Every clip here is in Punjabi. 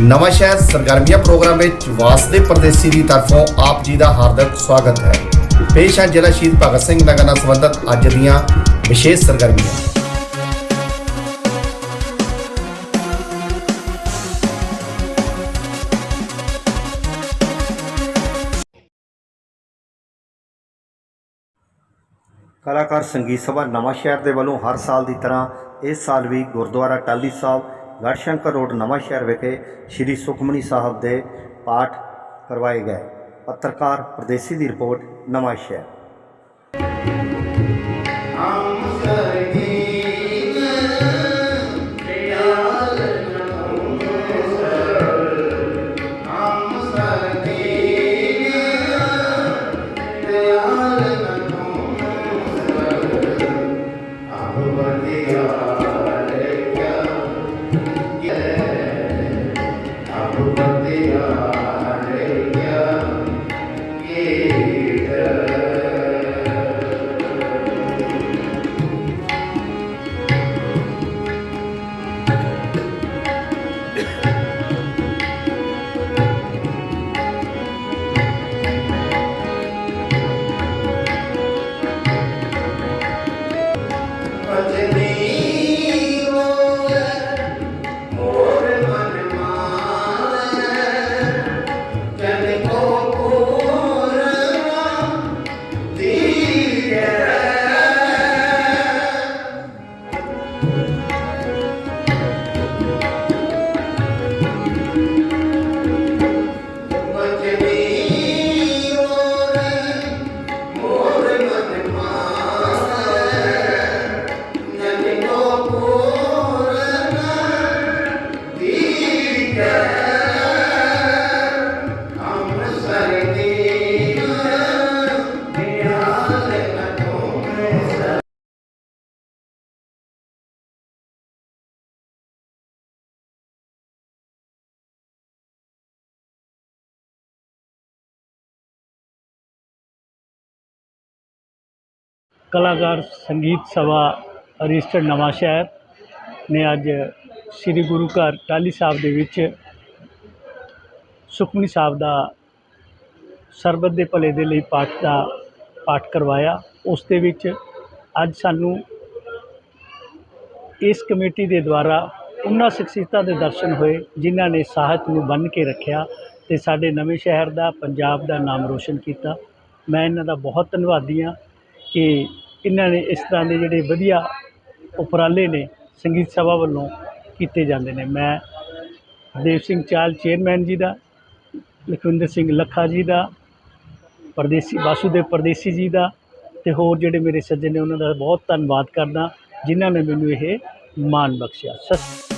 ਨਵਾਂ ਸ਼ਹਿਰ ਸਰਗਰਮੀਆਂ ਪ੍ਰੋਗਰਾਮ ਵਿੱਚ ਵਾਸਦੇ ਪਰਦੇਸੀ ਦੀ ਤਰਫੋਂ ਆਪ ਜੀ ਦਾ ਹਾਰਦਿਕ ਸਵਾਗਤ ਹੈ। ਪੇਸ਼ ਹੈ ਜ਼ਿਲ੍ਹਾ ਸ਼ਹੀਦ ਭਗਤ ਸਿੰਘ ਨਗਰ ਨਾਲ ਸੰਬੰਧਿਤ ਅੱਜ ਦੀਆਂ ਵਿਸ਼ੇਸ਼ ਸਰਗਰਮੀਆਂ। ਕਲਾਕਾਰ ਸੰਗੀਤ ਸਭਾ ਨਵਾਂ ਸ਼ਹਿਰ ਦੇ ਵੱਲੋਂ ਹਰ ਸਾਲ ਦੀ ਤਰ੍ਹਾਂ ਇਸ ਸਾਲ ਵੀ ਗੁਰਦੁਆਰਾ ਟਾਲੀ ਸਾਹਿਬ ਗੜਸ਼ੰਕਰ ਰੋਡ ਨਵਾਂ ਸ਼ਹਿਰ ਵਿਖੇ ਸ੍ਰੀ ਸੁਖਮਨੀ ਸਾਹਿਬ ਦੇ ਪਾਠ ਕਰਵਾਏ ਗਏ। ਪੱਤਰਕਾਰ, ਪ੍ਰਦੇਸੀ ਦੀ ਰਿਪੋਰਟ, ਨਵਾਂ ਸ਼ਹਿਰ। ਕਲਾਕਾਰ ਸੰਗੀਤ ਸਭਾ ਰਜਿਸਟਰਡ ਨਵਾਂ ਸ਼ਹਿਰ ਨੇ ਅੱਜ ਸ੍ਰੀ ਗੁਰੂ ਘਰ ਟਾਹਲੀ ਸਾਹਿਬ ਦੇ ਵਿੱਚ ਸੁਖਮਨੀ ਸਾਹਿਬ ਦਾ ਸਰਬਤ ਦੇ ਭਲੇ ਦੇ ਲਈ ਪਾਠ ਦਾ ਪਾਠ ਕਰਵਾਇਆ। ਉਸ ਦੇ ਵਿੱਚ ਅੱਜ ਸਾਨੂੰ ਇਸ ਕਮੇਟੀ ਦੇ ਦੁਆਰਾ ਉਹਨਾਂ ਸ਼ਖਸੀਅਤਾਂ ਦੇ ਦਰਸ਼ਨ ਹੋਏ, ਜਿਨ੍ਹਾਂ ਨੇ ਸਾਹਿਤ ਨੂੰ ਬੰਨ੍ਹ ਕੇ ਰੱਖਿਆ ਤੇ ਸਾਡੇ ਨਵੇਂ ਸ਼ਹਿਰ ਦਾ, ਪੰਜਾਬ ਦਾ ਨਾਮ ਰੋਸ਼ਨ ਕੀਤਾ। ਮੈਂ ਇਹਨਾਂ ਦਾ ਬਹੁਤ ਧੰਨਵਾਦੀ ਹਾਂ। ਕਿ ਇਹਨਾਂ ਨੇ ਇਸ ਤਰ੍ਹਾਂ ਦੇ ਜਿਹੜੇ ਵਧੀਆ ਉਪਰਾਲੇ ਨੇ ਸੰਗੀਤ ਸਭਾ ਵੱਲੋਂ ਕੀਤੇ ਜਾਂਦੇ ਨੇ। ਮੈਂ ਦੇਵ ਸਿੰਘ ਚਾਲ ਚੇਅਰਮੈਨ ਜੀ ਦਾ, ਲਖਵਿੰਦਰ ਸਿੰਘ ਲੱਖਾ ਜੀ ਦਾ, ਪਰਦੇਸੀ ਵਾਸੂਦੇਵ ਪਰਦੇਸੀ ਜੀ ਦਾ ਅਤੇ ਹੋਰ ਜਿਹੜੇ ਮੇਰੇ ਸੱਜਣ ਨੇ ਉਹਨਾਂ ਦਾ ਬਹੁਤ ਧੰਨਵਾਦ ਕਰਦਾ, ਜਿਨ੍ਹਾਂ ਨੇ ਮੈਨੂੰ ਇਹ ਮਾਣ ਬਖਸ਼ਿਆ। ਸਤਿ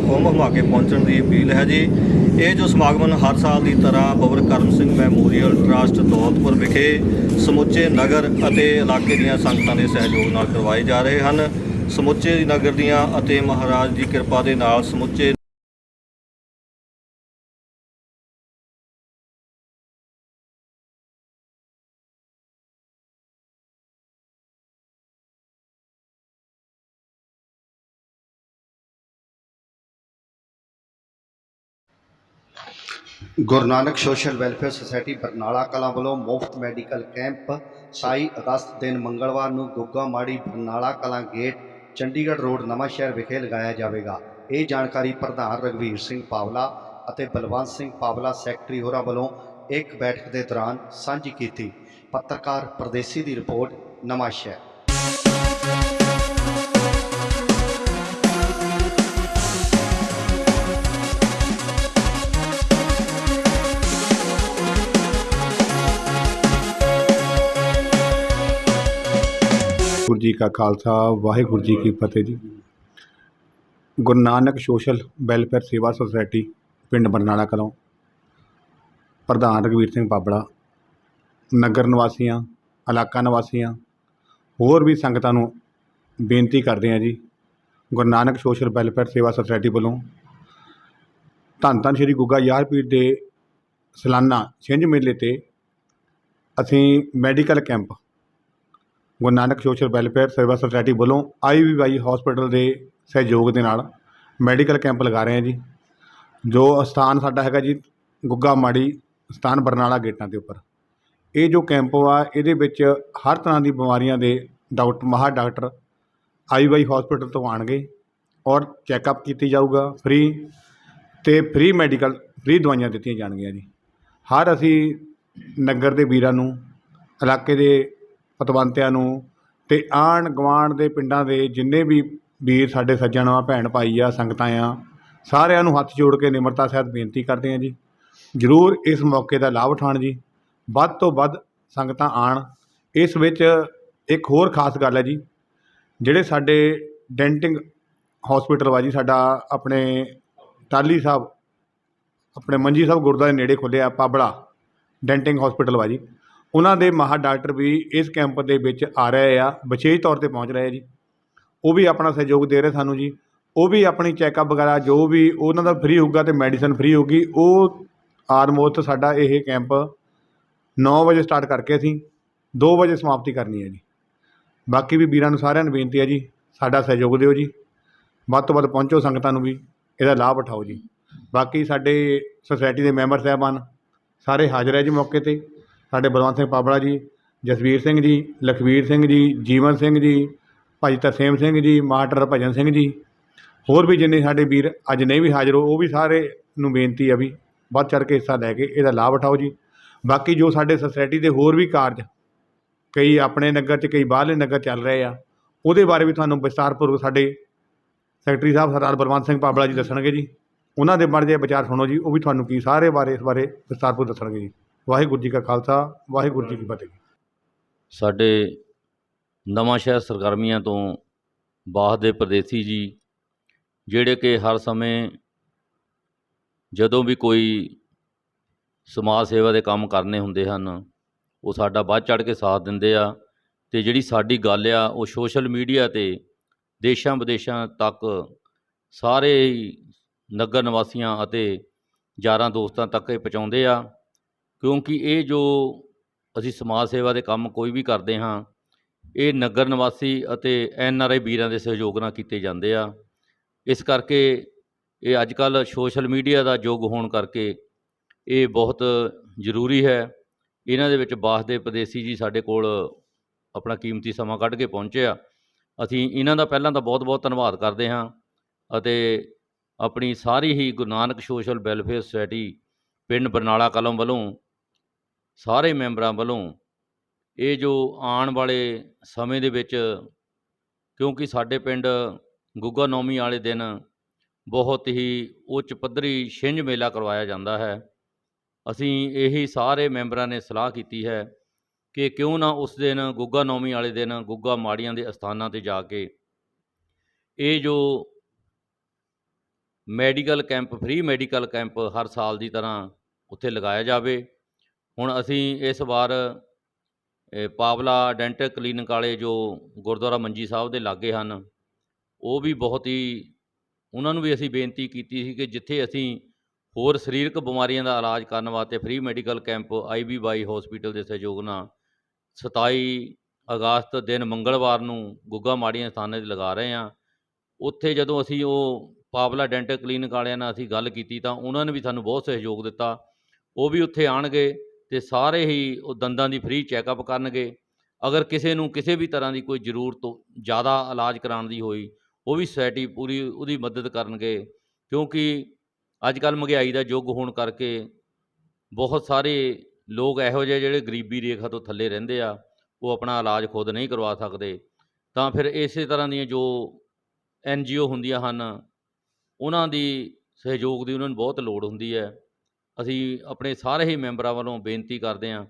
ਹੁਮ ਹੁਮਾ ਕੇ ਪਹੁੰਚਣ ਦੀ ਅਪੀਲ ਹੈ ਜੀ। ਇਹ ਜੋ ਸਮਾਗਮ ਹਰ ਸਾਲ ਦੀ ਤਰ੍ਹਾਂ ਬਬਰ ਕਰਮ ਸਿੰਘ ਮੈਮੋਰੀਅਲ ਟਰਸਟ ਦੌਲਤਪੁਰ ਵਿਖੇ ਸਮੁੱਚੇ ਨਗਰ ਅਤੇ ਇਲਾਕੇ ਦੀਆਂ ਸੰਗਤਾਂ ਦੇ ਸਹਿਯੋਗ ਨਾਲ ਕਰਵਾਏ ਜਾ ਰਹੇ ਹਨ। ਸਮੁੱਚੇ ਨਗਰ ਦੀਆਂ ਅਤੇ ਮਹਾਰਾਜ ਦੀ ਕਿਰਪਾ ਦੇ ਨਾਲ ਸਮੁੱਚੇ Guru Nanak social welfare society Barnala Kalan ਵੱਲੋਂ ਮੁਫਤ ਮੈਡੀਕਲ ਕੈਂਪ 27 ਅਗਸਤ ਦਿਨ ਮੰਗਲਵਾਰ ਨੂੰ ਗੁੱਗਾ ਮਾੜੀ ਬਰਨਾਲਾ ਕਲਾਂ ਗੇਟ, ਚੰਡੀਗੜ੍ਹ ਰੋਡ ਨਵਾਂ ਸ਼ਹਿਰ ਵਿਖੇ ਲਗਾਇਆ ਜਾਵੇਗਾ। ਇਹ ਜਾਣਕਾਰੀ ਪ੍ਰਧਾਨ ਰਗਵੀਰ ਸਿੰਘ ਪਾਵਲਾ ਅਤੇ ਬਲਵੰਤ ਸਿੰਘ ਪਾਵਲਾ ਸੈਕਟਰੀ ਹੋਰਾਂ ਵੱਲੋਂ ਇੱਕ ਬੈਠਕ ਦੇ ਦੌਰਾਨ ਸਾਂਝੀ ਕੀਤੀ। ਪੱਤਰਕਾਰ ਪਰਦੇਸੀ ਦੀ ਰਿਪੋਰਟ ਨਵਾਂ ਸ਼ਹਿਰ ਜੀ ਕਾ ਖਾਲਸਾ, ਵਾਹਿਗੁਰੂ ਜੀ ਕੀ ਫਤਿਹ ਜੀ। ਗੁਰੂ ਨਾਨਕ ਸੋਸ਼ਲ ਵੈਲਫੇਅਰ ਸੇਵਾ ਸੁਸਾਇਟੀ ਪਿੰਡ ਬਰਨਾਲਾ ਕਲੋਂ ਪ੍ਰਧਾਨ ਰਘਵੀਰ ਸਿੰਘ ਬਾਬੜਾ, ਨਗਰ ਨਿਵਾਸੀਆਂ, ਇਲਾਕਾ ਨਿਵਾਸੀਆਂ, ਹੋਰ ਵੀ ਸੰਗਤਾਂ ਨੂੰ ਬੇਨਤੀ ਕਰਦੇ ਹਾਂ ਜੀ, ਗੁਰੂ ਨਾਨਕ ਸੋਸ਼ਲ ਵੈਲਫੇਅਰ ਸੇਵਾ ਸੁਸਾਇਟੀ ਵੱਲੋਂ ਧੰਨ ਧੰਨ ਸ਼੍ਰੀ ਗੁੱਗਾ ਯਾਰਪੀਰ ਦੇ ਸਾਲਾਨਾ ਛਿੰਝ ਮੇਲੇ ਤੇ ਅਸੀਂ medical camp Guru Nanak social welfare Seva society ਵੱਲੋਂ ਆਈਵੀਵਾਈ ਹਸਪੀਟਲ ਦੇ ਸਹਿਯੋਗ ਦੇ ਨਾਲ ਮੈਡੀਕਲ ਕੈਂਪ ਲਗਾ ਰਹੇ ਹਾਂ ਜੀ। ਜੋ ਸਥਾਨ ਸਾਡਾ ਹੈਗਾ ਜੀ, ਗੁੱਗਾ ਮਾੜੀ ਸਥਾਨ ਬਰਨਾਲਾ ਗੇਟਾਂ ਦੇ ਉੱਪਰ। ਇਹ ਜੋ ਕੈਂਪ ਆ ਇਹਦੇ ਵਿੱਚ ਹਰ ਤਰ੍ਹਾਂ ਦੀ ਬਿਮਾਰੀਆਂ ਦੇ ਡਾਕਟਰ ਮਾਹਰ ਡਾਕਟਰ ਆਈਵਾਈ ਹਸਪੀਟਲ ਤੋਂ ਆਣਗੇ ਔਰ ਚੈੱਕਅਪ ਕੀਤੀ ਜਾਊਗਾ ਫ੍ਰੀ ਤੇ ਫ੍ਰੀ ਮੈਡੀਕਲ, ਫ੍ਰੀ ਦਵਾਈਆਂ ਦਿੱਤੀਆਂ ਜਾਣਗੀਆਂ ਜੀ। ਹਰ ਅਸੀਂ ਨਗਰ ਦੇ ਵੀਰਾਂ ਨੂੰ, ਇਲਾਕੇ ਦੇ ਪਤਵੰਤਿਆਂ ਨੂੰ ਅਤੇ ਆਂਢ ਗੁਆਂਢ ਦੇ ਪਿੰਡਾਂ ਦੇ ਜਿੰਨੇ ਵੀ ਵੀਰ ਸਾਡੇ ਸੱਜਣ ਆ, ਭੈਣ ਭਾਈ ਆ, ਸੰਗਤਾਂ ਆ, ਸਾਰਿਆਂ ਨੂੰ ਹੱਥ ਜੋੜ ਕੇ ਨਿਮਰਤਾ ਸਹਿਤ ਬੇਨਤੀ ਕਰਦੇ ਹਾਂ ਜੀ। ਜ਼ਰੂਰ ਇਸ ਮੌਕੇ ਦਾ ਲਾਭ ਉਠਾਉਣ ਜੀ। ਵੱਧ ਤੋਂ ਵੱਧ ਸੰਗਤਾਂ ਆਣ। ਇਸ ਵਿੱਚ ਇੱਕ ਹੋਰ ਖਾਸ ਗੱਲ ਹੈ ਜੀ, ਜਿਹੜੇ ਸਾਡੇ ਡੈਂਟਿੰਗ ਹਸਪੀਟਲ ਵਾ ਜੀ, ਸਾਡਾ ਆਪਣੇ ਟਾਲੀ ਸਾਹਿਬ, ਆਪਣੇ ਮੰਜੀ ਸਾਹਿਬ ਗੁਰਦੁਆਰੇ ਨੇੜੇ ਖੁੱਲ੍ਹਿਆ ਪਾਬੜਾ ਡੈਂਟਿੰਗ ਹਸਪੀਟਲ ਵਾ ਜੀ। ਉਹਨਾਂ ਦੇ ਮਾਹਰ ਡਾਕਟਰ ਵੀ ਇਸ ਕੈਂਪ ਦੇ ਵਿੱਚ ਆ ਰਹੇ ਆ, ਵਿਸ਼ੇਸ਼ ਤੌਰ ਤੇ ਪਹੁੰਚ ਰਹੇ ਆ ਜੀ। ਉਹ ਵੀ ਆਪਣਾ ਸਹਿਯੋਗ ਦੇ ਰਹੇ ਸਾਨੂੰ ਜੀ। ਉਹ ਵੀ ਆਪਣੀ ਚੈੱਕਅਪ ਵਗੈਰਾ ਜੋ ਵੀ ਉਹਨਾਂ ਦਾ ਫ੍ਰੀ ਹੋਊਗਾ ਤੇ ਮੈਡੀਸਨ ਫ੍ਰੀ ਹੋਊਗੀ, ਉਹ ਆਲਮੋਸਟ ਸਾਡਾ ਇਹ ਕੈਂਪ 9 ਵਜੇ ਸਟਾਰਟ ਕਰਕੇ ਅਸੀਂ 2 ਵਜੇ ਸਮਾਪਤੀ ਕਰਨੀ ਹੈ ਜੀ। ਬਾਕੀ ਵੀ ਵੀਰਾਂ ਨੂੰ ਸਾਰਿਆਂ ਨੂੰ ਬੇਨਤੀ ਹੈ ਜੀ, ਸਾਡਾ ਸਹਿਯੋਗ ਦਿਓ ਜੀ। ਵੱਧ ਤੋਂ ਵੱਧ ਪਹੁੰਚੋ ਸੰਗਤਾਂ ਨੂੰ ਵੀ, ਇਹਦਾ ਲਾਭ ਉਠਾਓ ਜੀ। ਬਾਕੀ ਸਾਡੇ ਸੁਸਾਇਟੀ ਦੇ ਮੈਂਬਰ ਸਾਹਿਬਾਨ, ਸਾਰੇ ਹਾਜ਼ਰ ਹੈ ਜੀ ਮੌਕੇ ਤੇ। ਸਾਡੇ ਬਲਵੰਤ ਸਿੰਘ ਪਾਬੜਾ ਜੀ, ਜਸਵੀਰ ਸਿੰਘ ਜੀ, ਲਖਵੀਰ ਸਿੰਘ ਜੀ, ਜੀਵਨ ਸਿੰਘ ਜੀ ਭਾਈ ਤਰਸੇਮ ਸਿੰਘ ਜੀ, ਮਾਸਟਰ ਭਜਨ ਸਿੰਘ ਜੀ। ਹੋਰ ਵੀ ਜਿੰਨੇ ਸਾਡੇ ਵੀਰ ਅੱਜ ਨਹੀਂ ਵੀ ਹਾਜ਼ਰ ਹੋ, ਉਹ ਵੀ ਸਾਰੇ ਨੂੰ ਬੇਨਤੀ ਆ ਵੀ ਵੱਧ ਚੜ੍ਹ ਕੇ ਹਿੱਸਾ ਲੈ ਕੇ ਇਹਦਾ ਲਾਭ ਉਠਾਓ ਜੀ। ਬਾਕੀ ਜੋ ਸਾਡੇ ਸੁਸਾਇਟੀ ਦੇ ਹੋਰ ਵੀ ਕਾਰਜ, ਕਈ ਆਪਣੇ ਨਗਰ 'ਚ, ਕਈ ਬਾਹਰਲੇ ਨਗਰ ਚੱਲ ਰਹੇ ਆ, ਉਹਦੇ ਬਾਰੇ ਵੀ ਤੁਹਾਨੂੰ ਵਿਸਤਾਰਪੂਰਵਕ ਸਾਡੇ ਸੈਕਟਰੀ ਸਾਹਿਬ ਸਰਦਾਰ ਬਲਵੰਤ ਸਿੰਘ ਪਾਬੜਾ ਜੀ ਦੱਸਣਗੇ ਜੀ। ਉਹਨਾਂ ਦੇ ਮਰ ਜੇ ਵਿਚਾਰ ਸੁਣੋ ਜੀ, ਉਹ ਵੀ ਤੁਹਾਨੂੰ ਕੀ ਸਾਰੇ ਬਾਰੇ, ਇਸ ਬਾਰੇ ਵਿਸਤਾਰਪੂਰਵਕ ਦੱਸਣਗੇ ਜੀ। ਵਾਹਿਗੁਰੂ ਜੀ ਕਾ ਖਾਲਸਾ, ਵਾਹਿਗੁਰੂ ਜੀ ਕੀ ਫਤਿਹ। ਸਾਡੇ ਨਵਾਂ ਸ਼ਹਿਰ ਸਰਗਰਮੀਆਂ ਤੋਂ ਬਾਹ ਦੇ ਪ੍ਰਦੇਸੀ ਜੀ, ਜਿਹੜੇ ਕਿ ਹਰ ਸਮੇਂ ਜਦੋਂ ਵੀ ਕੋਈ ਸਮਾਜ ਸੇਵਾ ਦੇ ਕੰਮ ਕਰਨੇ ਹੁੰਦੇ ਹਨ, ਉਹ ਸਾਡਾ ਵੱਧ ਚੜ ਕੇ ਸਾਥ ਦਿੰਦੇ ਆ ਤੇ ਜਿਹੜੀ ਸਾਡੀ ਗੱਲ ਆ, ਉਹ ਸੋਸ਼ਲ ਮੀਡੀਆ ਤੇ ਦੇਸ਼ਾਂ ਵਿਦੇਸ਼ਾਂ ਤੱਕ ਸਾਰੇ ਹੀ ਨਗਰ ਨਿਵਾਸੀਆਂ ਅਤੇ ਯਾਰਾਂ ਦੋਸਤਾਂ ਤੱਕ ਇਹ ਪਹੁੰਚਾਉਂਦੇ ਆ। ਕਿਉਂਕਿ ਇਹ ਜੋ ਅਸੀਂ ਸਮਾਜ ਸੇਵਾ ਦੇ ਕੰਮ ਕੋਈ ਵੀ ਕਰਦੇ ਹਾਂ, ਇਹ ਨਗਰ ਨਿਵਾਸੀ ਅਤੇ ਐਨ ਆਰ ਆਈ ਵੀਰਾਂ ਦੇ ਸਹਿਯੋਗ ਨਾਲ ਕੀਤੇ ਜਾਂਦੇ ਆ। ਇਸ ਕਰਕੇ ਇਹ ਅੱਜ ਕੱਲ੍ਹ ਸੋਸ਼ਲ ਮੀਡੀਆ ਦਾ ਯੁੱਗ ਹੋਣ ਕਰਕੇ ਇਹ ਬਹੁਤ ਜ਼ਰੂਰੀ ਹੈ। ਇਹਨਾਂ ਦੇ ਵਿੱਚ ਬਾਸ ਦੇ ਪ੍ਰਦੇਸੀ ਜੀ ਸਾਡੇ ਕੋਲ ਆਪਣਾ ਕੀਮਤੀ ਸਮਾਂ ਕੱਢ ਕੇ ਪਹੁੰਚਿਆ ਅਸੀਂ ਇਹਨਾਂ ਦਾ ਪਹਿਲਾਂ ਤਾਂ ਬਹੁਤ-ਬਹੁਤ ਧੰਨਵਾਦ ਕਰਦੇ ਹਾਂ ਅਤੇ ਆਪਣੀ ਸਾਰੀ ਹੀ Guru Nanak social welfare society ਪਿੰਡ ਬਰਨਾਲਾ ਕਲਮ ਵੱਲੋਂ ਸਾਰੇ ਮੈਂਬਰਾਂ ਵੱਲੋਂ ਇਹ ਜੋ ਆਉਣ ਵਾਲੇ ਸਮੇਂ ਦੇ ਵਿੱਚ, ਕਿਉਂਕਿ ਸਾਡੇ ਪਿੰਡ ਗੁੱਗਾ ਨੌਮੀ ਵਾਲੇ ਦਿਨ ਬਹੁਤ ਹੀ ਉੱਚ ਪੱਧਰੀ ਛਿੰਝ ਮੇਲਾ ਕਰਵਾਇਆ ਜਾਂਦਾ ਹੈ। ਅਸੀਂ ਇਹੀ ਸਾਰੇ ਮੈਂਬਰਾਂ ਨੇ ਸਲਾਹ ਕੀਤੀ ਹੈ ਕਿ ਕਿਉਂ ਨਾ ਉਸ ਦਿਨ ਗੁੱਗਾ ਨੌਮੀ ਵਾਲੇ ਦਿਨ ਗੁੱਗਾ ਮਾੜੀਆਂ ਦੇ ਅਸਥਾਨਾਂ ਤੇ ਜਾ ਕੇ ਇਹ ਜੋ medical camp, free medical camp ਹਰ ਸਾਲ ਦੀ ਤਰ੍ਹਾਂ ਉੱਥੇ ਲਗਾਇਆ ਜਾਵੇ। ਹੁਣ ਅਸੀਂ ਇਸ ਵਾਰ ਪਾਵਲਾ ਡੈਂਟਲ ਕਲੀਨਿਕ ਵਾਲੇ ਜੋ ਗੁਰਦੁਆਰਾ ਮੰਜੀ ਸਾਹਿਬ ਦੇ ਲਾਗੇ ਹਨ, ਉਹ ਵੀ ਬਹੁਤ ਹੀ, ਉਹਨਾਂ ਨੂੰ ਵੀ ਅਸੀਂ ਬੇਨਤੀ ਕੀਤੀ ਸੀ ਕਿ ਜਿੱਥੇ ਅਸੀਂ ਹੋਰ ਸਰੀਰਕ ਬਿਮਾਰੀਆਂ ਦਾ ਇਲਾਜ ਕਰਨ ਵਾਸਤੇ free medical camp IVY hospital ਦੇ ਸਹਿਯੋਗ ਨਾਲ 27 ਅਗਸਤ ਦਿਨ ਮੰਗਲਵਾਰ ਨੂੰ ਗੁੱਗਾ ਮਾੜੀਆਂ ਸਥਾਨਾਂ 'ਤੇ ਲਗਾ ਰਹੇ ਹਾਂ। ਉੱਥੇ ਜਦੋਂ ਅਸੀਂ ਉਹ ਪਾਵਲਾ ਡੈਂਟਲ ਕਲੀਨਿਕ ਵਾਲਿਆਂ ਨਾਲ ਅਸੀਂ ਗੱਲ ਕੀਤੀ ਤਾਂ ਉਹਨਾਂ ਨੇ ਵੀ ਸਾਨੂੰ ਬਹੁਤ ਸਹਿਯੋਗ ਦਿੱਤਾ। ਉਹ ਵੀ ਉੱਥੇ ਆਣਗੇ ਤੇ ਸਾਰੇ ਹੀ ਉਹ ਦੰਦਾਂ ਦੀ ਫ੍ਰੀ ਚੈੱਕਅਪ ਕਰਨਗੇ। ਅਗਰ ਕਿਸੇ ਨੂੰ ਕਿਸੇ ਵੀ ਤਰ੍ਹਾਂ ਦੀ ਕੋਈ ਜ਼ਰੂਰਤ ਜ਼ਿਆਦਾ ਇਲਾਜ ਕਰਾਉਣ ਦੀ ਹੋਈ, ਉਹ ਵੀ ਸੋਸਾਇਟੀ ਪੂਰੀ ਉਹਦੀ ਮਦਦ ਕਰਨਗੇ। ਕਿਉਂਕਿ ਅੱਜ ਕੱਲ੍ਹ ਮਹਿੰਗਾਈ ਦਾ ਯੁੱਗ ਹੋਣ ਕਰਕੇ ਬਹੁਤ ਸਾਰੇ ਲੋਕ ਇਹੋ ਜਿਹੇ ਜਿਹੜੇ ਗਰੀਬੀ ਰੇਖਾ ਤੋਂ ਥੱਲੇ ਰਹਿੰਦੇ ਆ, ਉਹ ਆਪਣਾ ਇਲਾਜ ਖੁਦ ਨਹੀਂ ਕਰਵਾ ਸਕਦੇ। ਤਾਂ ਫਿਰ ਇਸੇ ਤਰ੍ਹਾਂ ਦੀਆਂ ਜੋ ਐਨ ਜੀ ਓ ਹੁੰਦੀਆਂ ਹਨ, ਉਹਨਾਂ ਦੀ ਸਹਿਯੋਗ ਦੀ ਉਹਨਾਂ ਨੂੰ ਬਹੁਤ ਲੋੜ ਹੁੰਦੀ ਹੈ। ਅਸੀਂ ਆਪਣੇ ਸਾਰੇ ਹੀ ਮੈਂਬਰਾਂ ਵੱਲੋਂ ਬੇਨਤੀ ਕਰਦੇ ਹਾਂ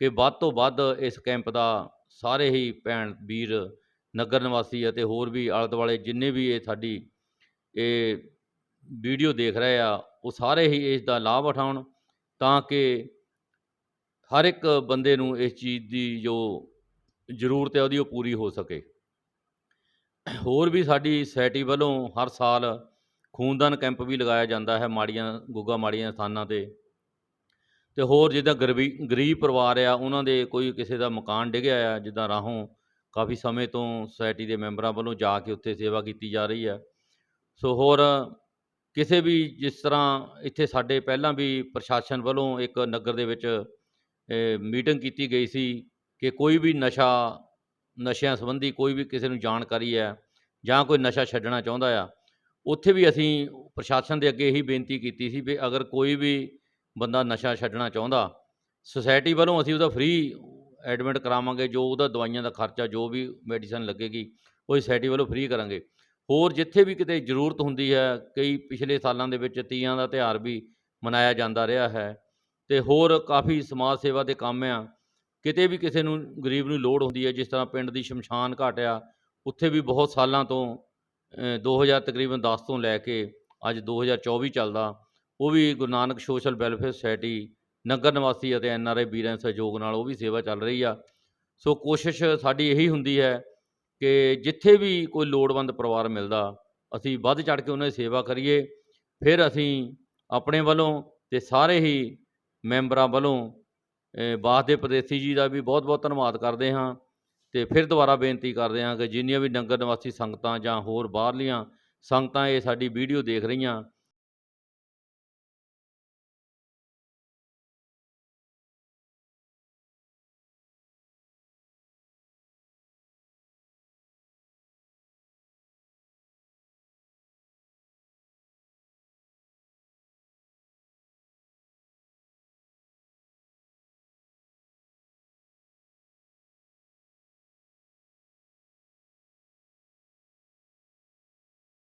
ਕਿ ਵੱਧ ਤੋਂ ਵੱਧ ਇਸ ਕੈਂਪ ਦਾ ਸਾਰੇ ਹੀ ਭੈਣ ਵੀਰ, ਨਗਰ ਨਿਵਾਸੀ ਅਤੇ ਹੋਰ ਵੀ ਆਲੇ ਦੁਆਲੇ ਜਿੰਨੇ ਵੀ ਇਹ ਸਾਡੀ ਇਹ ਵੀਡੀਓ ਦੇਖ ਰਹੇ ਆ, ਉਹ ਸਾਰੇ ਹੀ ਇਸ ਦਾ ਲਾਭ ਉਠਾਉਣ ਤਾਂ ਕਿ ਹਰ ਇੱਕ ਬੰਦੇ ਨੂੰ ਇਸ ਚੀਜ਼ ਦੀ ਜੋ ਜ਼ਰੂਰਤ ਹੈ ਉਹਦੀ ਉਹ ਪੂਰੀ ਹੋ ਸਕੇ। ਹੋਰ ਵੀ ਸਾਡੀ ਸੋਸਾਇਟੀ ਵੱਲੋਂ ਹਰ ਸਾਲ ਖੂਨਦਾਨ ਕੈਂਪ ਵੀ ਲਗਾਇਆ ਜਾਂਦਾ ਹੈ ਮਾੜੀਆਂ, ਗੁੱਗਾ ਮਾੜੀਆਂ ਸਥਾਨਾਂ ਤੇ। ਤੇ ਹੋਰ ਜਿੱਦਾਂ ਗਰੀਬੀ, ਗਰੀਬ ਪਰਿਵਾਰ ਆ, ਉਹਨਾਂ ਦੇ ਕੋਈ ਕਿਸੇ ਦਾ ਮਕਾਨ ਡਿੱਗਿਆ ਆ, ਜਿੱਦਾਂ ਰਾਹੋਂ ਕਾਫੀ ਸਮੇਂ ਤੋਂ ਸੁਸਾਇਟੀ ਦੇ ਮੈਂਬਰਾਂ ਵੱਲੋਂ ਜਾ ਕੇ ਉੱਥੇ ਸੇਵਾ ਕੀਤੀ ਜਾ ਰਹੀ ਹੈ ਸੋ ਹੋਰ ਕਿਸੇ ਵੀ ਜਿਸ ਤਰ੍ਹਾਂ ਇੱਥੇ ਸਾਡੇ ਪਹਿਲਾਂ ਵੀ ਪ੍ਰਸ਼ਾਸਨ ਵੱਲੋਂ ਇੱਕ ਨਗਰ ਦੇ ਵਿੱਚ ਮੀਟਿੰਗ ਕੀਤੀ ਗਈ ਸੀ ਕਿ ਕੋਈ ਵੀ ਨਸ਼ਾ, ਨਸ਼ਿਆਂ ਸੰਬੰਧੀ ਕੋਈ ਵੀ ਕਿਸੇ ਨੂੰ ਜਾਣਕਾਰੀ ਹੈ ਜਾਂ ਕੋਈ ਨਸ਼ਾ ਛੱਡਣਾ ਚਾਹੁੰਦਾ ਆ ਉੱਥੇ ਵੀ ਅਸੀਂ ਪ੍ਰਸ਼ਾਸਨ ਦੇ ਅੱਗੇ ਇਹੀ ਬੇਨਤੀ ਕੀਤੀ ਸੀ ਵੀ ਅਗਰ ਕੋਈ ਵੀ ਬੰਦਾ ਨਸ਼ਾ ਛੱਡਣਾ ਚਾਹੁੰਦਾ ਸੁਸਾਇਟੀ ਵੱਲੋਂ ਅਸੀਂ ਉਹਦਾ ਫ੍ਰੀ ਐਡਮਿਟ ਕਰਾਵਾਂਗੇ, ਜੋ ਉਹਦਾ ਦਵਾਈਆਂ ਦਾ ਖਰਚਾ, ਜੋ ਵੀ ਮੈਡੀਸਨ ਲੱਗੇਗੀ, ਉਹ ਸੁਸਾਇਟੀ ਵੱਲੋਂ ਫ੍ਰੀ ਕਰਾਂਗੇ। ਹੋਰ ਜਿੱਥੇ ਵੀ ਕਿਤੇ ਜ਼ਰੂਰਤ ਹੁੰਦੀ ਹੈ, ਕਈ ਪਿਛਲੇ ਸਾਲਾਂ ਦੇ ਵਿੱਚ ਤੀਆਂ ਦਾ ਤਿਉਹਾਰ ਵੀ ਮਨਾਇਆ ਜਾਂਦਾ ਰਿਹਾ ਹੈ ਤੇ ਹੋਰ ਕਾਫੀ ਸਮਾਜ ਸੇਵਾ ਦੇ ਕੰਮ ਆ। ਕਿਤੇ ਵੀ ਕਿਸੇ ਨੂੰ ਗਰੀਬ ਨੂੰ ਲੋੜ ਹੁੰਦੀ ਹੈ, ਜਿਸ ਤਰ੍ਹਾਂ ਪਿੰਡ ਦੀ ਸ਼ਮਸ਼ਾਨ ਘਾਟ ਆ, ਉੱਥੇ ਵੀ ਬਹੁਤ ਸਾਲਾਂ ਤੋਂ 2000 ਤਕਰੀਬਨ 10 ਤੋਂ ਲੈ ਕੇ ਅੱਜ 2024 ਚੱਲਦਾ ਉਹ ਵੀ Guru Nanak social welfare society ਨਗਰ ਨਿਵਾਸੀ ਅਤੇ ਐਨ ਆਰ ਆਈ ਵੀਰਾਂ ਦੇ ਸਹਿਯੋਗ ਨਾਲ ਉਹ ਵੀ ਸੇਵਾ ਚੱਲ ਰਹੀ ਆ। ਸੋ ਕੋਸ਼ਿਸ਼ ਸਾਡੀ ਇਹੀ ਹੁੰਦੀ ਹੈ ਕਿ ਜਿੱਥੇ ਵੀ ਕੋਈ ਲੋੜਵੰਦ ਪਰਿਵਾਰ ਮਿਲਦਾ ਅਸੀਂ ਵੱਧ ਚੜ ਕੇ ਉਹਨਾਂ ਦੀ ਸੇਵਾ ਕਰੀਏ ਫਿਰ ਅਸੀਂ ਆਪਣੇ ਵੱਲੋਂ ਤੇ ਸਾਰੇ ਹੀ ਮੈਂਬਰਾਂ ਵੱਲੋਂ ਅ, ਬਾਸ ਦੇ ਪ੍ਰਦੇਸੀ ਜੀ ਦਾ ਵੀ ਬਹੁਤ-ਬਹੁਤ ਧੰਨਵਾਦ ਕਰਦੇ ਹਾਂ। ਤੇ ਫਿਰ ਦੁਬਾਰਾ ਬੇਨਤੀ ਕਰਦੇ ਹਾਂ ਕਿ ਜਿੰਨੀਆਂ ਵੀ ਨਗਰ ਨਿਵਾਸੀ ਸੰਗਤਾਂ ਜਾਂ ਹੋਰ ਬਾਹਰਲੀਆਂ ਸੰਗਤਾਂ ਇਹ ਸਾਡੀ ਵੀਡੀਓ ਦੇਖ ਰਹੀਆਂ